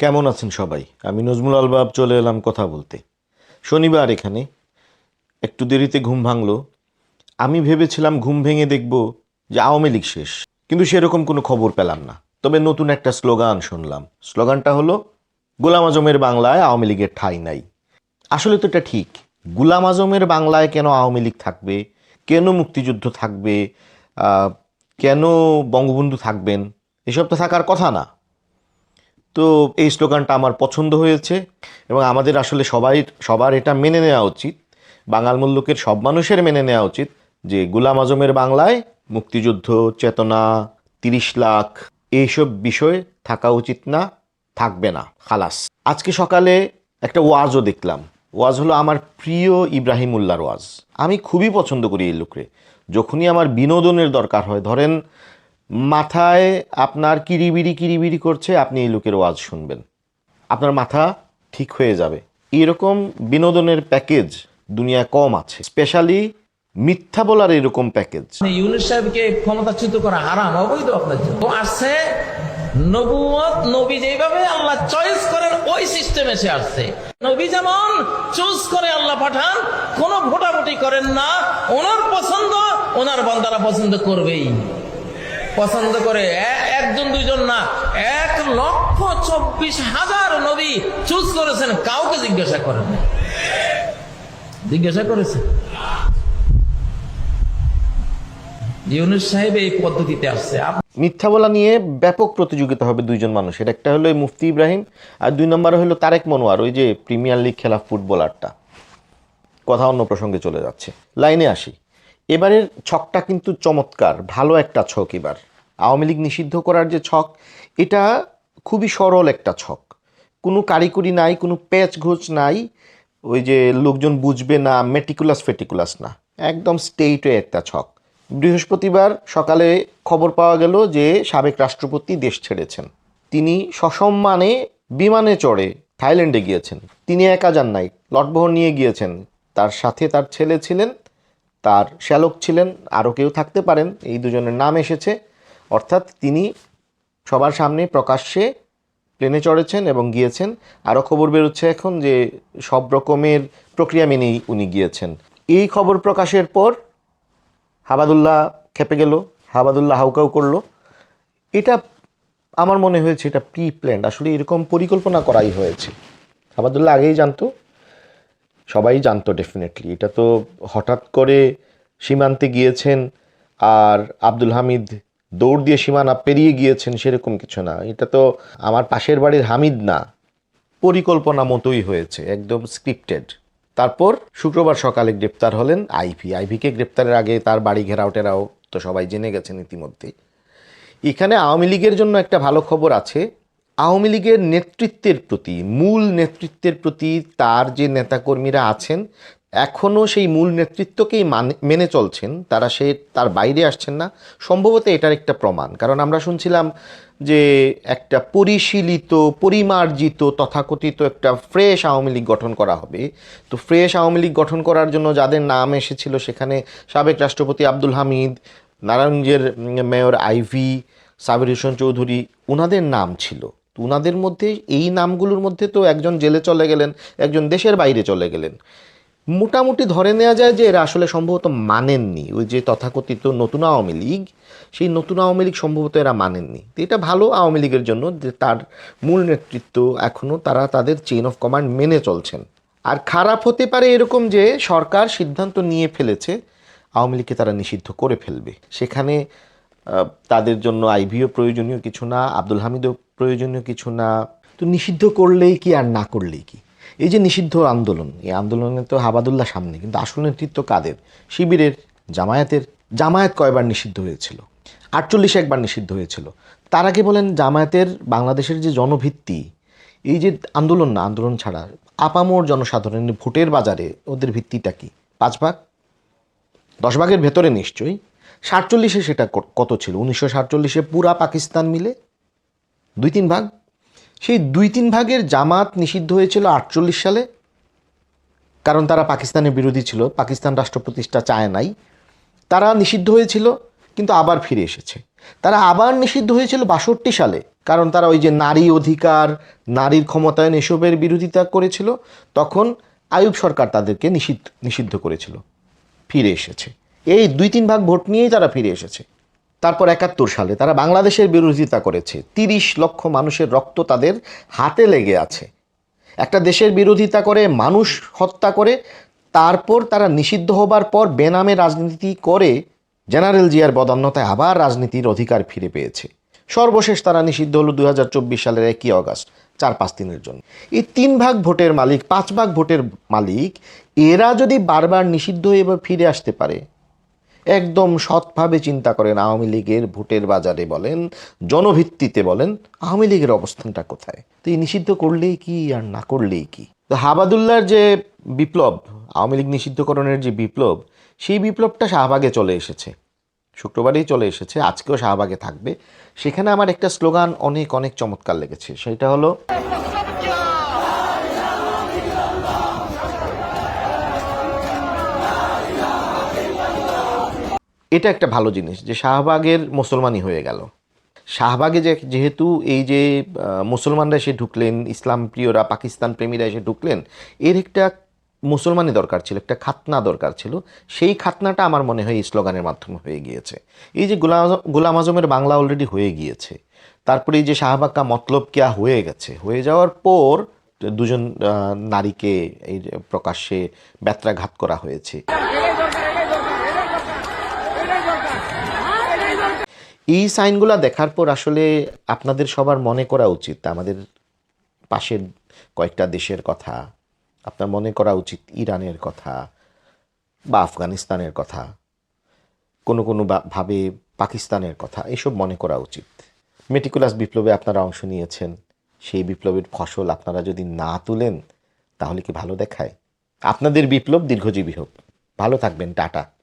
কেমন আছেন সবাই? আমি নজমুল আলবাব, চলে এলাম কথা বলতে। শনিবার এখানে। একটু দেরিতে ঘুম ভাঙলো। আমি ভেবেছিলাম ঘুম ভেঙে দেখব যে আওয়ামী লীগ শেষ, কিন্তু সেরকম কোনো খবর পেলাম না। তবে নতুন একটা স্লোগান শুনলাম। স্লোগানটা হলো, গোলাম আজমের বাংলায় আওয়ামী লীগের ঠাঁই নাই। আসলে তো এটা ঠিক। গুলাম আজমের বাংলায় কেন আওয়ামী লীগ থাকবে? কেন মুক্তিযুদ্ধ থাকবে? কেন বঙ্গবন্ধু থাকবেন? এসব তো থাকার কথা না। তো এই স্লোগানটা আমার পছন্দ হয়েছে এবং আমাদের আসলে সবাই, সবার এটা মেনে নেওয়া উচিত। বাঙাল মুল্লুকের সব মানুষের মেনে নেওয়া উচিত যে গুলাম আজমের বাংলায় মুক্তিযুদ্ধ, চেতনা, তিরিশ লাখ, এইসব বিষয় থাকা উচিত না, থাকবে না, খালাস। আজকে সকালে একটা ওয়াজও দেখলাম। ওয়াজ হলো আমার প্রিয় ইব্রাহিম উল্লাহর ওয়াজ। আমি খুবই পছন্দ করি এই লোকরে। যখনই আমার বিনোদনের দরকার হয়, ধরেন মাথায় আপনার কিরিবিরি কিরিবিরি করছে, আপনি এই লোকের ওয়াজ শুনবেন। আপনার মাথা ঠিক হয়ে যাবে। এরকম বিনোদনের প্যাকেজ দুনিয়া কম আছে। স্পেশালি মিথ্যা বলার এরকম প্যাকেজ। মানে সাহেবকে ক্ষমতাচ্যুত করা হারাম, অবৈধ আপনার জন্য। আসছে নবুয়ত নবী যেভাবে আল্লাহ চয়েস করেন, ওই সিস্টেমে সে আসছে। নবী যেমন চুজ করে আল্লাহ পাঠান, কোন ভোটাভুটি করেন না, ওনার পছন্দ, ওনার বান্দারা পছন্দ করবেই। পছন্দ করে। একজন, দুইজন না। এক লক্ষ চব্বিশ হাজার নবী চুজ করেছেন, কাউকে জিজ্ঞাসা করেন জিজ্ঞাসা আসছে। মিথ্যা বলা নিয়ে ব্যাপক প্রতিযোগিতা হবে দুইজন মানুষের একটা হলো মুফতি ইব্রাহিম, আর দুই নম্বর হলো তারেক মনোয়ার, ওই যে প্রিমিয়ার লিগ খেলা ফুটবলারটা। কথা অন্য প্রসঙ্গে চলে যাচ্ছে। লাইনে আসি। এবারের ছকটা কিন্তু চমৎকার, ভালো একটা ছক এবার। আওয়ামী লীগ নিষিদ্ধ করার যে ছক, এটা খুবই সরল একটা ছক। কোনো কারিকুরি নাই, কোনো প্যাচ ঘোচ নাই, ওই যে লোকজন বুঝবে না মেটিকুলাস ফেটিকুলাস না। একদম স্টেটে একটা ছক। বৃহস্পতিবার সকালে খবর পাওয়া গেল যে সাবেক রাষ্ট্রপতি দেশ ছেড়েছেন। তিনি সসম্মানে বিমানে চড়ে থাইল্যান্ডে গিয়েছেন। তিনি একা যান নাই, লটবহর নিয়ে গিয়েছেন। তার সাথে তার ছেলে ছিলেন তার শ্যালক ছিলেন, আরও কেউ থাকতে পারেন, এই দুজনের নাম এসেছে। অর্থাৎ তিনি সবার সামনে প্রকাশ্যে প্লেনে চড়েছেন এবং গিয়েছেন। আরও খবর বেরোচ্ছে এখন যে সব রকমের প্রক্রিয়া মেনেই উনি গিয়েছেন। এই খবর প্রকাশের পর হাবাদুল্লাহ খেপে গেল, হাবাদুল্লাহ হাউকাউ করল। এটা আমার মনে হয়েছে এটা প্রি প্ল্যান্ড আসলে এরকম পরিকল্পনা করাই হয়েছে। হাবাদুল্লাহ আগেই জানতো সবাই জানতো ডেফিনেটলি এটা তো হঠাৎ করে সীমান্তে গিয়েছেন আর আব্দুল হামিদ দৌড় দিয়ে সীমানা পেরিয়ে গিয়েছেন সেরকম কিছু না। এটা তো আমার পাশের বাড়ির হামিদ না। পরিকল্পনা মতোই হয়েছে, একদম স্ক্রিপ্টেড তারপর শুক্রবার সকালে গ্রেপ্তার হলেন আইভি। আইভিকে গ্রেপ্তারের আগে তার বাড়ি ঘেরাও টেরাও তো সবাই জেনে গেছেন ইতিমধ্যেই। এখানে আওয়ামী লীগের জন্য একটা ভালো খবর আছে আওয়ামী লীগের নেতৃত্বের প্রতি, মূল নেতৃত্বের প্রতি তার যে নেতাকর্মীরা আছেন এখনও সেই মূল নেতৃত্বকেই মানে চলছেন। তারা সে, তার বাইরে আসছেন না। সম্ভবত এটার একটা প্রমাণ। কারণ আমরা শুনছিলাম যে একটা পরিশীলিত, পরিমার্জিত, তথাকথিত একটা ফ্রেশ আওয়ামী লীগ গঠন করা হবে। তো ফ্রেশ আওয়ামী লীগ গঠন করার জন্য যাদের নাম এসেছিল সেখানে সাবেক রাষ্ট্রপতি আব্দুল হামিদ, নারায়ণগঞ্জের মেয়র আইভি, সাবির হোসেন চৌধুরী ওনাদের নাম ছিল। তো ওনাদের মধ্যে, এই নামগুলোর মধ্যে তো একজন জেলে চলে গেলেন, একজন দেশের বাইরে চলে গেলেন। মোটামুটি ধরে নেওয়া যায় যে এরা আসলে সম্ভবত মানেননি। ওই যে তথাকথিত নতুন আওয়ামী লীগ, সেই নতুন আওয়ামী লীগ সম্ভবত এরা মানেননি। তো এটা ভালো আওয়ামী লীগের জন্য যে তার মূল নেতৃত্ব এখনও তারা তাদের চেইন অফ কমান্ড মেনে চলছেন। আর খারাপ হতে পারে এরকম যে সরকার সিদ্ধান্ত নিয়ে ফেলেছে, আওয়ামী লীগকে তারা নিষিদ্ধ করে ফেলবে। সেখানে তাদের জন্য আইভিও প্রয়োজনীয় কিছু না, আব্দুল হামিদও প্রয়োজনীয় কিছু না। তো নিষিদ্ধ করলেই কি আর না করলেই কি? এই যে নিষিদ্ধ আন্দোলন, এই আন্দোলনে তো হাবাদুল্লাহ সামনে, কিন্তু আসল নেতৃত্ব কাদের? শিবিরের জামায়াতের, জামায়াত কয়বার নিষিদ্ধ হয়েছিল? আটচল্লিশে একবার নিষিদ্ধ হয়েছিল। তার আগে বলেন জামায়াতের বাংলাদেশের যে জনভিত্তি, এই যে আন্দোলন না, আন্দোলন ছাড়া, আপামোর জনসাধারণের ভোটের বাজারে ওদের ভিত্তিটা কি? পাঁচ ভাগ? দশ ভাগের ভেতরে নিশ্চয়ই। সাতচল্লিশে সেটা কত ছিল? উনিশশো সাতচল্লিশে পুরা পাকিস্তান মিলে? দুই তিন ভাগ? সেই দুই তিন ভাগের জামাত নিষিদ্ধ হয়েছিল আটচল্লিশ সালে। কারণ তারা পাকিস্তানের বিরোধী ছিল, পাকিস্তান রাষ্ট্র প্রতিষ্ঠা চায় নাই। তারা নিষিদ্ধ হয়েছিল, কিন্তু আবার ফিরে এসেছে। তারা আবার নিষিদ্ধ হয়েছিল বাষট্টি সালে, কারণ তারা ওই যে নারী অধিকার, নারীর ক্ষমতায়ন এসবের বিরোধিতা করেছিল। তখন আয়ুব সরকার তাদেরকে নিষিদ্ধ নিষিদ্ধ করেছিল। ফিরে এসেছে। এই দুই তিন ভাগ ভোট নিয়েই তারা ফিরে এসেছে। তারপর একাত্তর সালে তারা বাংলাদেশের বিরোধিতা করেছে। তিরিশ লক্ষ মানুষের রক্ত তাদের হাতে লেগে আছে। একটা দেশের বিরোধিতা করে, মানুষ হত্যা করে, তারপর তারা নিষিদ্ধ হবার পর বেনামে রাজনীতি করে, জেনারেল জিয়ার বদান্যতায় আবার রাজনীতির অধিকার ফিরে পেয়েছে। সর্বশেষ তারা নিষিদ্ধ হলো দু হাজার চব্বিশ সালের একই অগাস্ট, চার পাঁচ দিনের জন্য। এই তিন ভাগ ভোটের মালিক, পাঁচ ভাগ ভোটের মালিক, এরা যদি বারবার নিষিদ্ধ হয়ে ফিরে আসতে পারে একদম সৎভাবে চিন্তা করেন আওয়ামী লীগের ভোটের বাজারে বলেন, জনভিত্তিতে বলেন, আওয়ামী লীগের অবস্থানটা কোথায়? তো এই নিষিদ্ধ করলেই কি আর না করলেই কি? তো হাবাদুল্লার যে বিপ্লব, আওয়ামী লীগ নিষিদ্ধকরণের যে বিপ্লব, সেই বিপ্লবটা শাহবাগে চলে এসেছে। শুক্রবারেই চলে এসেছে, আজকেও শাহবাগে থাকবে। সেখানে আমার একটা স্লোগান অনেক অনেক চমৎকার লেগেছে, সেটা হলো এটা একটা ভালো জিনিস যে শাহবাগের মুসলমানই হয়ে গেল। শাহবাগে যে যেহেতু এই যে মুসলমানরা এসে ঢুকলেন, ইসলাম প্রিয়রা, পাকিস্তান প্রেমীরা এসে ঢুকলেন, এর একটা মুসলমানই দরকার ছিল, একটা খাতনা দরকার ছিল। সেই খাতনাটা আমার মনে হয় এই স্লোগানের মাধ্যমে হয়ে গিয়েছে। এই যে গোলাম গোলাম আজমের বাংলা অলরেডি হয়ে গিয়েছে। তারপরে এই যে শাহবাক্কা মতলব কিয়া হয়ে গেছে? হয়ে যাওয়ার পর দুজন নারীকে এই প্রকাশ্যে ব্যত্রাঘাত করা হয়েছে। এই সাইনগুলো দেখার পর আসলে আপনাদের সবার মনে করা উচিত, আমাদের পাশের কয়েকটা দেশের কথা, আপনার মনে করা উচিত ইরানের কথা বা আফগানিস্তানের কথা, কোনো কোনো ভাবে পাকিস্তানের কথা, এসব মনে করা উচিত। মেটিকুলাস বিপ্লবে আপনারা অংশ নিয়েছেন, সেই বিপ্লবের ফসল আপনারা যদি না তুলেন, তাহলে কি ভালো দেখায়? আপনাদের বিপ্লব দীর্ঘজীবী হোক। ভালো থাকবেন, টাটা।